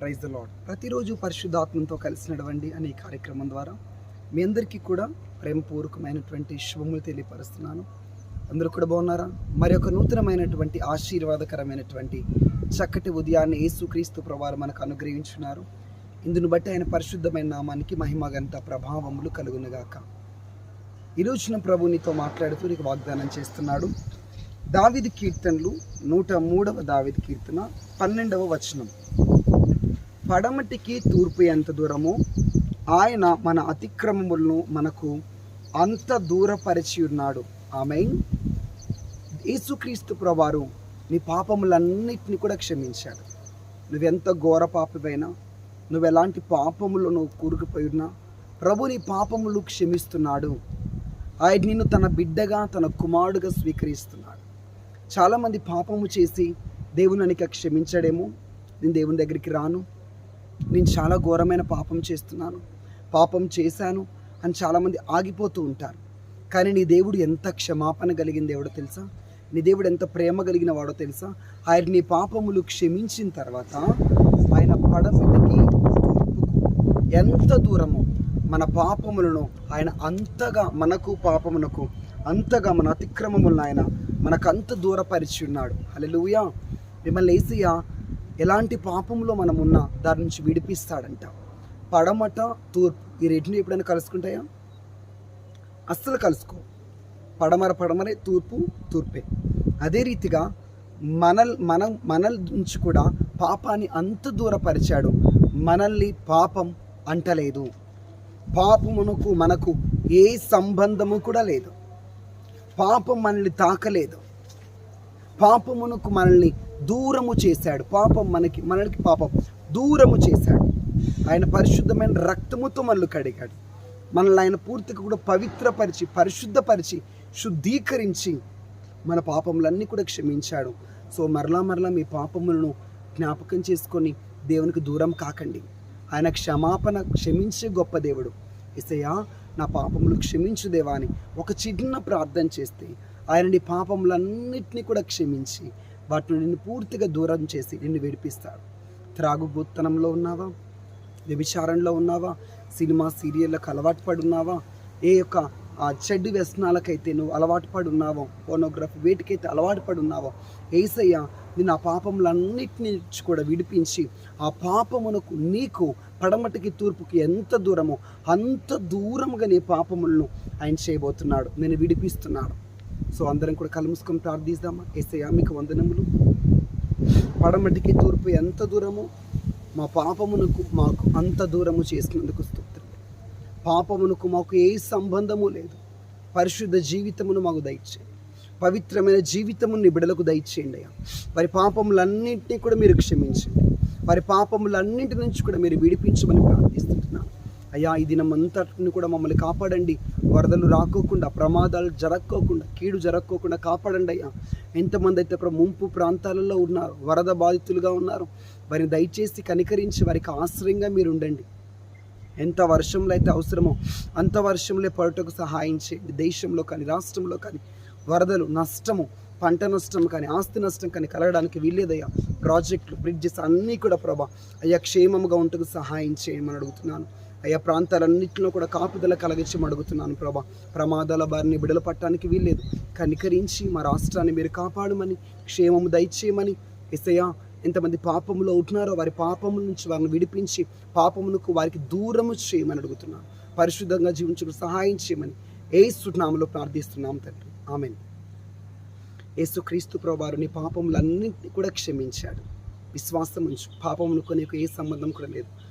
Praise the lord ప్రతిరోజు పరిశుద్ధాత్మంతో కలిసి నడవండి అనే కార్యక్రమం ద్వారా మీ అందరికీ కూడా ప్రేమపూర్వకమైనటువంటి శుభములు తెలియపరుస్తున్నాను. అందరూ కూడా బాగున్నారా? మరి ఒక నూతనమైనటువంటి ఆశీర్వాదకరమైనటువంటి చక్కటి ఉదయాన్ని యేసుక్రీస్తు ప్రభావం మనకు అనుగ్రహించున్నారు. ఇందును బట్టి ఆయన పరిశుద్ధమైన నామానికి మహిమగంత ప్రభావములు కలుగునుగాక. ఈరోజున ప్రభు నీతో మాట్లాడుతూ నీకు వాగ్దానం చేస్తున్నాడు. దావిది కీర్తనలు నూట మూడవ దావిది కీర్తన పన్నెండవ వచనం. పడమటికి తూర్పు ఎంత దూరమో ఆయన మన అతిక్రమములను మనకు అంత దూరపరిచి ఉన్నాడు. ఆమె యేసుక్రీస్తు ప్రవారు నీ పాపములన్నిటిని కూడా క్షమించాడు. నువ్వెంత ఘోర పాపమైనా నువ్వు ఎలాంటి పాపములో నువ్వు కూరుకుపోయి ఉన్నా ప్రభు నీ పాపములు క్షమిస్తున్నాడు. ఆయన నిన్ను తన బిడ్డగా తన కుమారుడుగా స్వీకరిస్తున్నాడు. చాలామంది పాపము చేసి దేవుని నీకు క్షమించడేమో. నేను దేవుని దగ్గరికి రాను. నేను చాలా ఘోరమైన పాపం చేస్తున్నాను. పాపం చేశాను అని చాలామంది ఆగిపోతూ ఉంటారు. కానీ నీ దేవుడు ఎంత క్షమాపణ కలిగిన దేవుడో తెలుసా? నీ దేవుడు ఎంత ప్రేమ కలిగిన వాడో తెలుసా? ఆయన నీ పాపములు క్షమించిన తర్వాత ఆయన పడమటికి ఎంత దూరమో మన పాపములను ఆయన అంతగా మనకు పాపమునకు అంతగా మన అతిక్రమములను ఆయన మనకు అంత దూరపరిచి ఉన్నాడు. అలెలుయా మిమ్మల్ని ఏసయ్య ఎలాంటి పాపంలో మనం ఉన్నా దాని నుంచి విడిపిస్తాడంట. పడమట తూర్పు. ఈ రెంటిని ఎప్పుడైనా కలుసుకుంటాయా? అస్సలు కలుసుకో. పడమర పడమరే తూర్పు తూర్పే. అదే రీతిగా మనల్ మన మనల్ నుంచి కూడా పాపాన్ని అంత దూరపరిచాడు. మనల్ని పాపం అంటలేదు. పాపమునకు మనకు ఏ సంబంధము కూడా లేదు. పాపం మనల్ని తాకలేదు. పాపమునకు మనల్ని దూరము చేశాడు. పాపం మనకి మనకి పాపం దూరము చేశాడు. ఆయన పరిశుద్ధమైన రక్తముతో మనల్ని కడిగాడు. మనల్ని ఆయన పూర్తిగా కూడా పవిత్రపరిచి పరిశుద్ధపరిచి శుద్ధీకరించి మన పాపములన్నీ కూడా క్షమించాడు. సో మరలా మరలా మీ పాపములను జ్ఞాపకం చేసుకొని దేవునికి దూరం కాకండి. ఆయన క్షమాపణ క్షమించే గొప్ప దేవుడు. ఇసయా నా పాపములు క్షమించు దేవా అని ఒక చిన్న ప్రార్థన చేస్తే ఆయన నీ పాపములన్నిటినీ కూడా క్షమించి వాటిని నిన్ను పూర్తిగా దూరం చేసి నిన్ను విడిపిస్తాడు. త్రాగుబోత్తనంలో ఉన్నావా? వ్యభిచారంలో ఉన్నావా? సినిమా సీరియళ్ళకు అలవాటు పడి ఉన్నావా ఏ యొక్క ఆ చెడ్డు వ్యసనాలకైతే నువ్వు అలవాటు పడి ఉన్నావో ఫోనోగ్రఫీ వేటికైతే అలవాటు పడి ఉన్నావో ఏసయ్య నేను ఆ పాపములన్నిటిని కూడా విడిపించి ఆ పాపమునకు నీకు పడమటికి తూర్పుకి ఎంత దూరమో అంత దూరముగా నీ పాపములను ఆయన చేయబోతున్నాడు. నేను విడిపిస్తున్నాడు. సో అందరం కూడా కలుముసుకొని ప్రార్థిస్తామా? ఏసయ్య మీకు వందనములు. పడమటికి తూర్పు ఎంత దూరమో మా పాపమునకు మాకు అంత దూరము చేసినందుకు స్తోత్రం. పాపమునకు మాకు ఏ సంబంధము లేదు. పరిశుద్ధ జీవితమును మాకు దయచేయండి. పవిత్రమైన జీవితమును నీ బిడలకు దయచేయండి అయ్యా. వారి పాపములన్నింటినీ కూడా మీరు క్షమించండి. వారి పాపములన్నింటి నుంచి కూడా మీరు విడిపించమని ప్రార్థిస్తున్నాను అయ్యా ఈ దినం అంతటిని కూడా మమ్మల్ని కాపాడండి. వరదలు రాకోకుండా ప్రమాదాలు జరక్కోకుండా కీడు జరక్కోకుండా కాపాడండి అయ్యా. ఎంతమంది అయితే ఇప్పుడు ముంపు ప్రాంతాలలో ఉన్నారు వరద బాధితులుగా ఉన్నారు వారిని దయచేసి కనికరించి వారికి ఆశ్రయంగా మీరు ఉండండి. ఎంత వర్షంలో అయితే అవసరమో అంత వర్షంలో పడుటకు సహాయం చేయండి. దేశంలో కానీ రాష్ట్రంలో కానీ వరదలు నష్టము పంట నష్టం కానీ ఆస్తి నష్టం కానీ కలగడానికి వీల్లేదయ్యా. ప్రాజెక్టులు బ్రిడ్జెస్ అన్నీ కూడా ప్రభా అయ్యా క్షేమముగా ఉంటకు సహాయం చేయమని అడుగుతున్నాను. అయ్యా ప్రాంతాలన్నింటిలో కూడా కాపుదల కలగించి అడుగుతున్నాను ప్రభా. ప్రమాదాల బారిని బిడల పట్టడానికి వీల్లేదు. కనికరించి మా రాష్ట్రాన్ని మీరు కాపాడమని క్షేమము దయచేయమని ఎసయ్యా ఎంతమంది పాపములో ఉంటున్నారో వారి పాపముల నుంచి వారిని విడిపించి పాపమునకు వారికి దూరము చేయమని అడుగుతున్నాను. పరిశుద్ధంగా జీవించడం సహాయం చేయమని ఏసునామలో ప్రార్థిస్తున్నాం తండ్రి. ఆమెన్. యేసు క్రీస్తు ప్రభువారు నీ పాపములన్నింటినీ కూడా క్షమించాడు. విశ్వాసం ఉంచు పాపమునకు నీకు ఏ సంబంధం కూడా లేదు.